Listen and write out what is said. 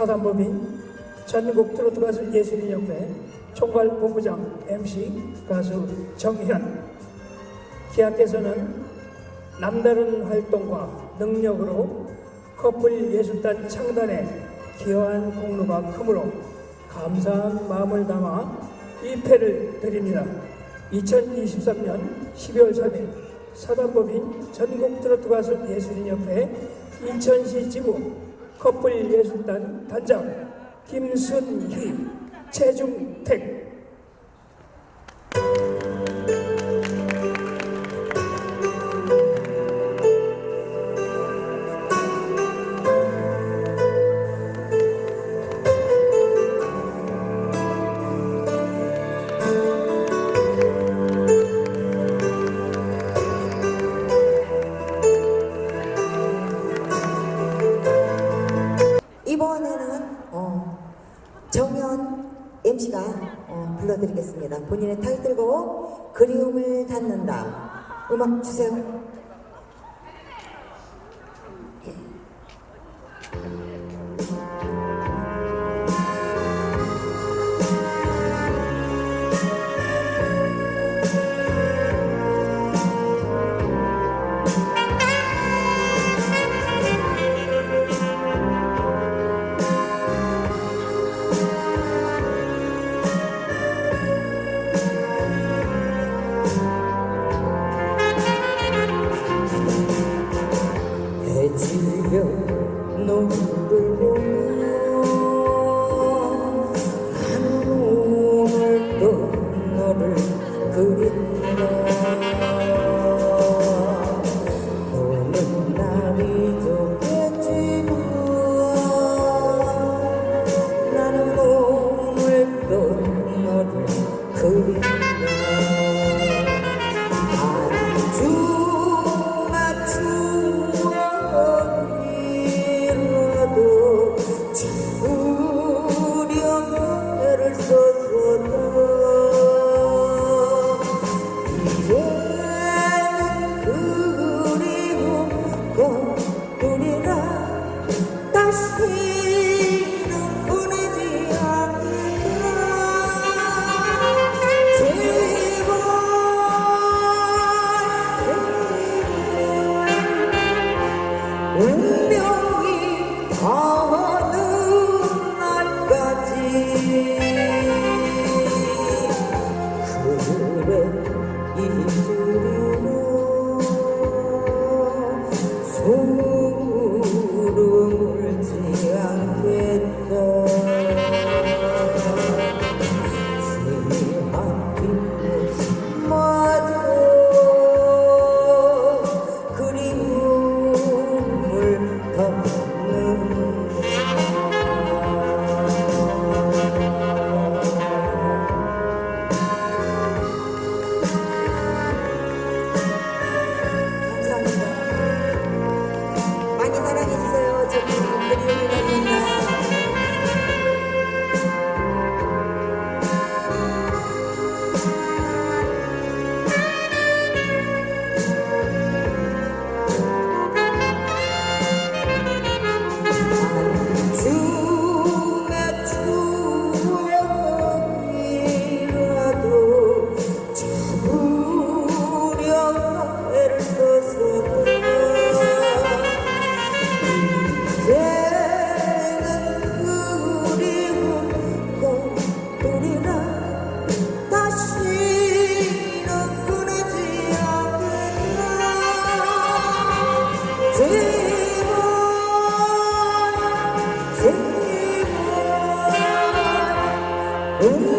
사단법인 전국 트로트 가수 예술인협회 총괄 본부장 MC 가수 정현 기아께서는 남다른 활동과 능력으로 커플 예술단 창단에 기여한 공로가 크므로 감사한 마음을 담아 이 패를 드립니다. 2023년 12월 3일 사단법인 전국 트로트 가수 예술인협회 인천시 지부 커플 예술단 단장 김순희 최중택 불러드리겠습니다. 본인의 타이틀곡 그리움을 닫는다. 음악 주세요. Hallelujah. 그래 잊으리 제